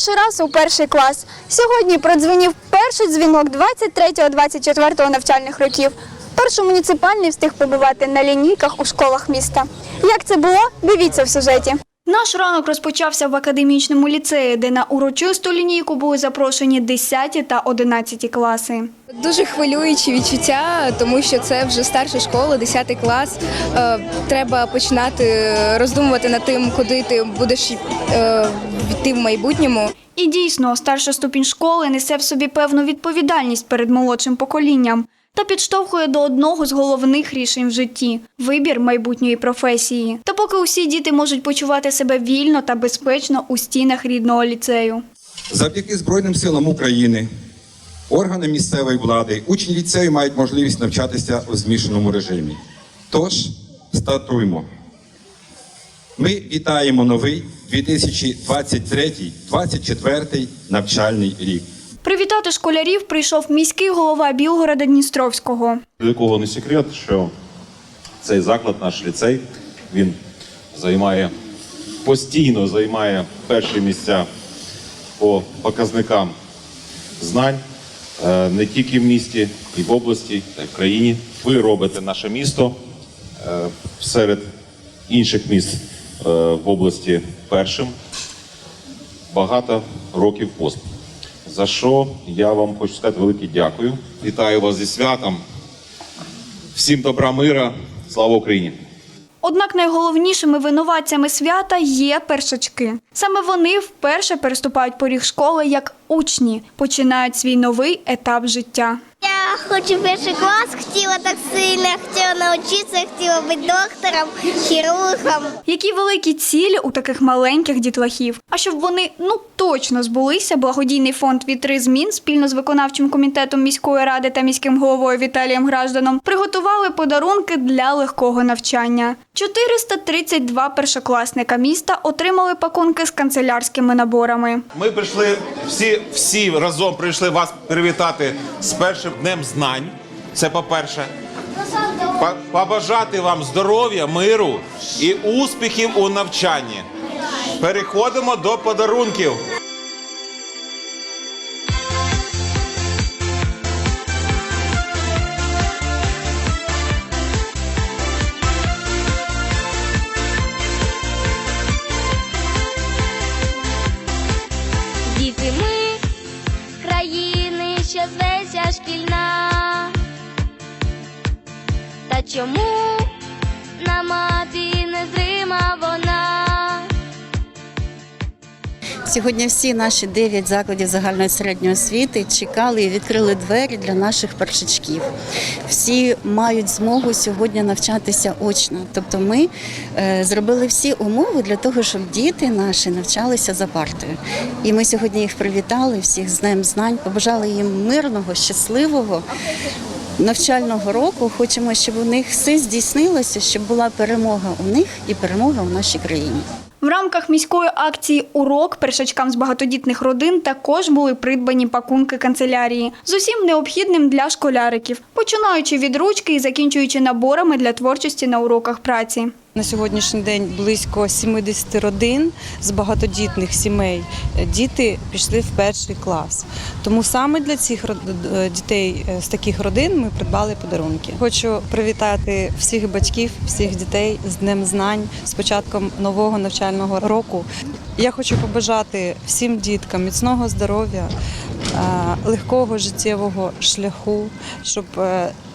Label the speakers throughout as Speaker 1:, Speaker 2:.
Speaker 1: перший раз у перший клас. Сьогодні продзвонів перший дзвінок 23-24 навчальних років. Перший муніципальний встиг побувати на лінійках у школах міста. Як це було? Дивіться в сюжеті. Наш ранок розпочався в академічному ліцеї, де на урочисту лінійку були запрошені 10 та 11 класи.
Speaker 2: Дуже хвилюючі відчуття, тому що це вже старша школа, 10 клас. Е, Треба починати роздумувати над тим, куди ти будеш е, йти в майбутньому.
Speaker 1: І дійсно, старша ступінь школи несе в собі певну відповідальність перед молодшим поколінням та підштовхує до одного з головних рішень в житті вибір майбутньої професії. Та поки усі діти можуть почувати себе вільно та безпечно у стінах рідного ліцею.
Speaker 3: Завдяки Збройним силам України, органам місцевої влади, учні ліцею мають можливість навчатися у змішаному режимі. Тож, стартуємо. Ми вітаємо новий 2023-2024 навчальний рік.
Speaker 1: Привітати школярів прийшов міський голова Білгорода Дністровського.
Speaker 4: Для кого не секрет, що цей заклад, наш ліцей, він займає постійно займає перші місця по показникам знань е, не тільки в місті, і в області, та й в країні. Ви робите наше місто е, серед інших міст е, в області першим багато років поспіль. За що я вам хочу сказати велике дякую. Вітаю вас зі святом. Всім добра мира. Слава Україні!
Speaker 1: Однак найголовнішими винуватцями свята є першачки. Саме вони вперше переступають поріг школи як учні, починають свій новий етап життя.
Speaker 5: Хочу перший клас, хотіла так сильно, хотіла навчитися, хотіла бути доктором, хірургом.
Speaker 1: Які великі цілі у таких маленьких дітлахів. А щоб вони ну точно збулися, благодійний фонд Вітри змін спільно з виконавчим комітетом міської ради та міським головою Віталієм Гражданом приготували подарунки для легкого навчання. 432 першокласника міста отримали пакунки з канцелярськими наборами.
Speaker 6: Ми прийшли всі, всі разом прийшли вас привітати з першим днем знань. Це. По- Побажати вам здоров'я, миру і успіхів у навчанні. Переходимо до подарунків.
Speaker 5: Чому на мапі незрима вона?
Speaker 7: Сьогодні всі наші дев'ять закладів загальної середньої освіти чекали і відкрили двері для наших першачків. Всі мають змогу сьогодні навчатися очно. Тобто, ми е, зробили всі умови для того, щоб діти наші навчалися за партою. І ми сьогодні їх привітали, всіх з Днем знань, побажали їм мирного, щасливого. Навчального року хочемо, щоб у них все здійснилося, щоб була перемога у них і перемога у нашій країні.
Speaker 1: В рамках міської акції Урок першачкам з багатодітних родин також були придбані пакунки канцелярії з усім необхідним для школяриків, починаючи від ручки і закінчуючи наборами для творчості на уроках праці.
Speaker 8: На сьогоднішній день близько 70 родин з багатодітних сімей. е, Діти пішли в перший клас. Тому саме для цих е, дітей е, з таких родин ми придбали подарунки. Хочу привітати всіх батьків, всіх дітей з Днем знань, з початком нового навчального року. Я хочу побажати всім діткам міцного здоров'я, легкого життєвого шляху, щоб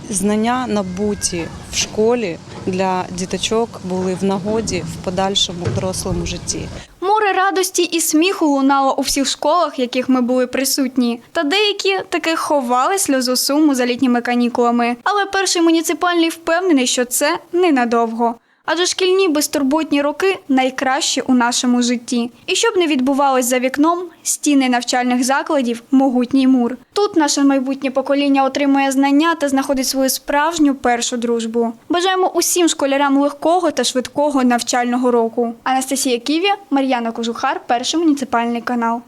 Speaker 8: знання набуті в школі для діточок були в нагоді в подальшому дорослому житті.
Speaker 1: Море радості і сміху лунало у всіх школах, яких ми були присутні. Та деякі таки ховали сльозу суму за літніми канікулами. Але перший муніципальний впевнений, що це ненадовго. Адже шкільні безтурботні роки найкращі у нашому житті. І щоб не відбувалось за вікном, стіни навчальних закладів могутній мур. Тут наше майбутнє покоління отримує знання та знаходить свою справжню першу дружбу. Бажаємо усім школярам легкого та швидкого навчального року. Анастасія Ківі, Мар'яна Кожухар, перший муніципальний канал.